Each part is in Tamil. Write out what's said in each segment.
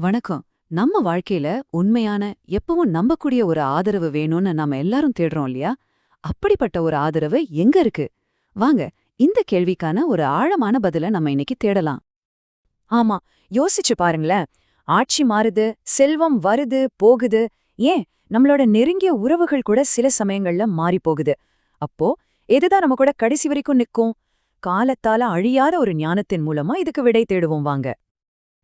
வணக்கம். நம்ம வாழ்க்கையில உண்மையான எப்பவும் நம்பக்கூடிய ஒரு ஆதரவு வேணும்னு நாம எல்லாரும் தேடுறோம் இல்லையா? அப்படிப்பட்ட ஒரு ஆதரவு எங்க இருக்கு? வாங்க இந்த கேள்விக்கான ஒரு ஆழமான பதில நம்ம இன்னைக்கு தேடலாம். ஆமா யோசிச்சு பாருங்களேன். ஆட்சி மாறுது செல்வம் வருது போகுது. ஏன்? நம்மளோட நெருங்கிய உறவுகள் கூட சில சமயங்கள்ல மாறி போகுது. அப்போ எதுதான் நம்ம கூட கடைசி வரைக்கும் நிக்கும் காலத்தால அழியாத ஒரு ஞானத்தின் மூலமா இதுக்கு விடை தேடுவோம் வாங்க.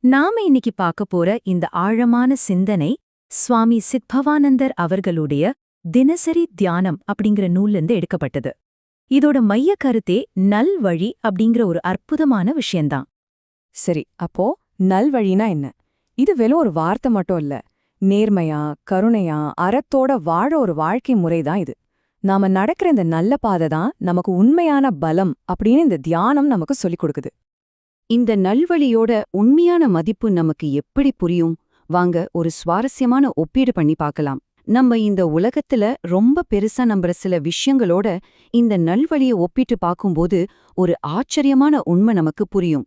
நாம இன்னைக்கு பார்க்க போற இந்த ஆழமான சிந்தனை சுவாமி சித்பவானந்தர் அவர்களுடைய தினசரி தியானம் அப்படிங்கிற நூல்லிருந்து எடுக்கப்பட்டது. இதோட மைய கருத்தே நல்வழி அப்படிங்கிற ஒரு அற்புதமான விஷயம்தான் சரி அப்போ நல்வழினா என்ன? இது வெறும் ஒரு வார்த்தை மட்டும் இல்ல. நேர்மையா கருணையா அறத்தோட வாழ ஒரு வாழ்க்கை முறைதான் இது. நாம நடக்கிற இந்த நல்ல பாதை தான் நமக்கு உண்மையான பலம் அப்படின்னு இந்த தியானம் நமக்கு சொல்லிக் கொடுக்குது. இந்த நல்வழியோட உண்மையான மதிப்பு நமக்கு எப்படி புரியும்? வாங்க ஒரு சுவாரஸ்யமான ஒப்பீடு பண்ணி பார்க்கலாம். நம்ம இந்த உலகத்துல ரொம்ப பெருசா நம்புற சில விஷயங்களோட இந்த நல்வழிய ஒப்பிட்டு பார்க்கும்போது ஒரு ஆச்சரியமான உண்மை நமக்கு புரியும்.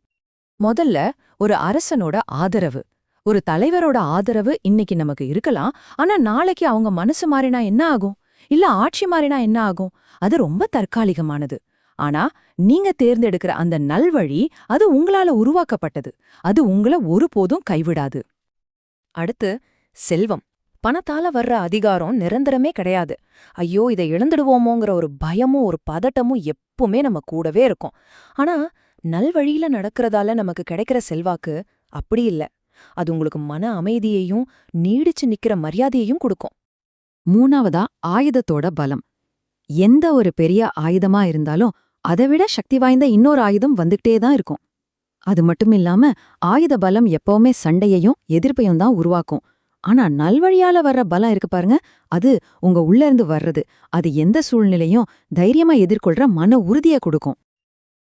முதல்ல ஒரு அரசனோட ஆதரவு. ஒரு தலைவரோட ஆதரவு இன்னைக்கு நமக்கு இருக்கலாம் ஆனா நாளைக்கு அவங்க மனசு மாறினா என்ன ஆகும்? இல்ல ஆட்சி மாறினா என்ன ஆகும்? அது ரொம்ப தற்காலிகமானது. ஆனா நீங்க தேர்ந்தெடுக்கிற அந்த நல்வழி அது உங்களால உருவாக்கப்பட்டது. அது உங்களை ஒருபோதும் கைவிடாது. அடுத்து செல்வம். பணத்தால வர்ற அதிகாரம் நிரந்தரமே கிடையாது. ஐயோ இதை இழந்துடுவோமோங்கிற ஒரு பயமும் ஒரு பதட்டமும் எப்பவுமே நம்ம கூடவே இருக்கும். ஆனா நல்வழியில நடக்கிறதால நமக்கு கிடைக்கிற செல்வாக்கு அப்படி இல்ல. அது உங்களுக்கு மன அமைதியையும் நீடிச்சு நிக்கிற மரியாதையையும் கொடுக்கும். மூணாவதா ஆயுதத்தோட பலம். எந்த ஒரு பெரிய ஆயுதமா இருந்தாலும் அதைவிட சக்தி வாய்ந்த இன்னொரு ஆயுதம் வந்துகிட்டே தான் இருக்கும். அது மட்டும் இல்லாம ஆயுத பலம் எப்பவுமே சண்டையையும் எதிர்ப்பையும் தான் உருவாக்கும். ஆனா நல்வழியால வர்ற பலம் இருக்கு பாருங்க அது உங்க உள்ள இருந்து வர்றது. அது எந்த சூழ்நிலையும் தைரியமா எதிர்கொள்ற மன உறுதியை கொடுக்கும்.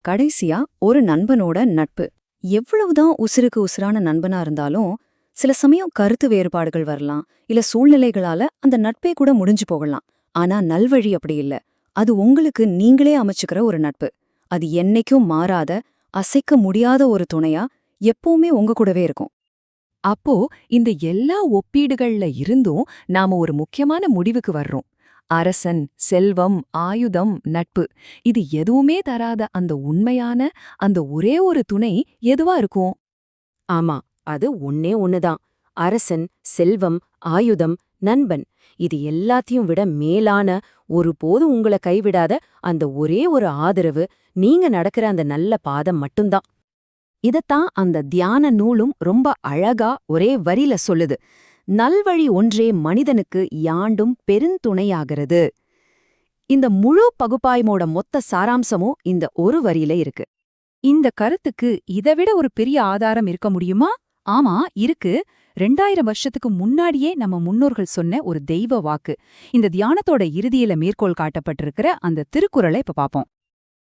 கடைசியா ஒரு நண்பனோட நட்பு. எவ்வளவுதான் உசுருக்கு உசுரான நண்பனா இருந்தாலும் சில சமயம் கருத்து வேறுபாடுகள் வரலாம். இல்ல சூழ்நிலைகளால அந்த நட்பே கூட முடிஞ்சு போகலாம். ஆனா நல்வழி அப்படி இல்ல. அது உங்களுக்கு நீங்களே அமைச்சுக்கிற ஒரு நட்பு. அது என்னைக்கும் மாறாத அசைக்க முடியாத ஒரு துணையா எப்பவுமே உங்க கூடவே இருக்கும். அப்போ இந்த எல்லா ஒப்பீடுகள்ல இருந்தும் நாம ஒரு முக்கியமான முடிவுக்கு வர்றோம். அரசன் செல்வம் ஆயுதம் நட்பு. இது எதுவுமே தராத அந்த உண்மையான அந்த ஒரே ஒரு துணை எதுவா இருக்கும்? ஆமா அது ஒன்னே ஒன்னுதான் அரசன் செல்வம் ஆயுதம் நண்பன். இது எல்லாத்தையும் விட மேலான ஒருபோது உங்களை கைவிடாத அந்த ஒரே ஒரு ஆதரவு நீங்க நடக்கிற அந்த நல்ல பாதம் மட்டும்தான். இதத்தான் அந்த தியான நூலும் ரொம்ப அழகா ஒரே வரியில சொல்லுது. நல்வழி ஒன்றே மனிதனுக்கு யாண்டும் பெருந்துணையாகிறது. இந்த முழு பகுப்பாய்மோட மொத்த சாராம்சமும் இந்த ஒரு வரியில இருக்கு. இந்த கருத்துக்கு இதைவிட ஒரு பெரிய ஆதாரம் இருக்க முடியுமா? ஆமா இருக்கு. ரெண்டாயிரம் வருஷத்துக்கு முன்னாடியே நம்ம முன்னோர்கள் சொன்ன ஒரு தெய்வ வாக்கு. இந்த தியானத்தோட இறுதியில மேற்கோள் காட்டப்பட்டிருக்கிற அந்த திருக்குறளை இப்ப பாப்போம்.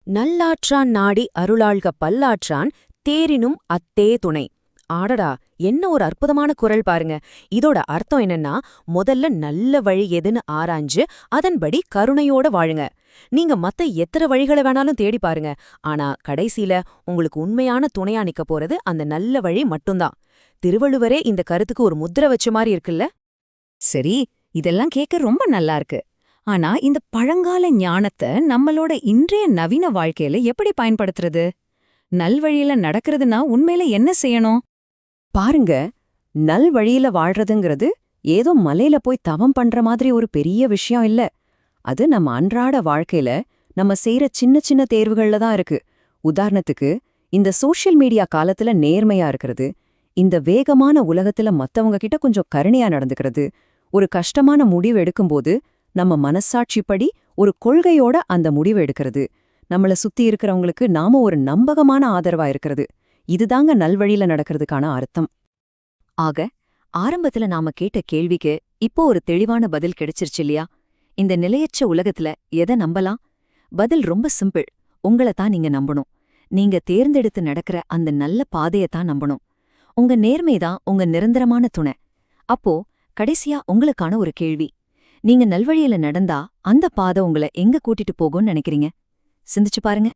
நல்லாற்றான் நாடி அருளாள்க பல்லாற்றான் தேரினும் அத்தே துணை. ஆடடா என்ன ஒரு அற்புதமான குரல் பாருங்க. இதோட அர்த்தம் என்னன்னா முதல்ல நல்ல வழி எதுன்னு ஆராய்ஞ்சு அதன்படி கருணையோட வாழுங்க. நீங்க மத்த எத்தனை வழிகளை வேணாலும் தேடி பாருங்க. ஆனா கடைசியில உங்களுக்கு உண்மையான துணையா நிக்க போறது அந்த நல்ல வழி மட்டும்தான். திருவள்ளுவரே இந்த கருத்துக்கு ஒரு முத்திரை வச்ச மாதிரி இருக்குல்ல? சரி இதெல்லாம் கேட்க ரொம்ப நல்லா இருக்கு. ஆனா இந்த பழங்கால ஞானத்தை நம்மளோட இன்றைய நவீன வாழ்க்கையில எப்படி பயன்படுத்துறது? நல்வழியில நடக்கிறதுனா உண்மையில என்ன செய்யணும்? பாருங்க நல்வழியில வாழ்றதுங்கிறது ஏதோ மலையில போய் தவம் பண்ற மாதிரி ஒரு பெரிய விஷயம் இல்ல. அது நம்ம அன்றாட வாழ்க்கையில நம்ம செய்யற சின்ன சின்ன தேர்வுகள்ல தான் இருக்கு. உதாரணத்துக்கு இந்த சோஷியல் மீடியா காலத்துல நேர்மையா இருக்கிறது இந்த வேகமான உலகத்துல மத்தவங்க கிட்ட கொஞ்சம் கருணையா நடந்துக்கிறது ஒரு கஷ்டமான முடிவு எடுக்கும்போது நம்ம மனசாட்சிப்படி ஒரு கொள்கையோட அந்த முடிவு எடுக்கிறது நம்மள சுத்தி இருக்கிறவங்களுக்கு நாம ஒரு நம்பகமான ஆதரவா இருக்கிறது இதுதாங்க நல்வழியில நடக்கிறதுக்கான அர்த்தம். ஆக ஆரம்பத்துல நாம கேட்ட கேள்விக்கு இப்போ ஒரு தெளிவான பதில் கிடைச்சிருச்சு இல்லையா? இந்த நிலையற்ற உலகத்துல எதை நம்பலாம்? பதில் ரொம்ப சிம்பிள் உங்கள தான் நீங்க நம்பணும். நீங்க தேர்ந்தெடுத்து நடக்கிற அந்த நல்ல பாதையத்தான் நம்பணும். உங்க நேர்மைதான் உங்க நிரந்தரமான துணை. அப்போ கடைசியா உங்களுக்கான ஒரு கேள்வி. நீங்க நல்வழியில நடந்தா அந்த பாதை உங்களை எங்க கூட்டிட்டு போகும்னு நினைக்கிறீங்க? சிந்திச்சு பாருங்க.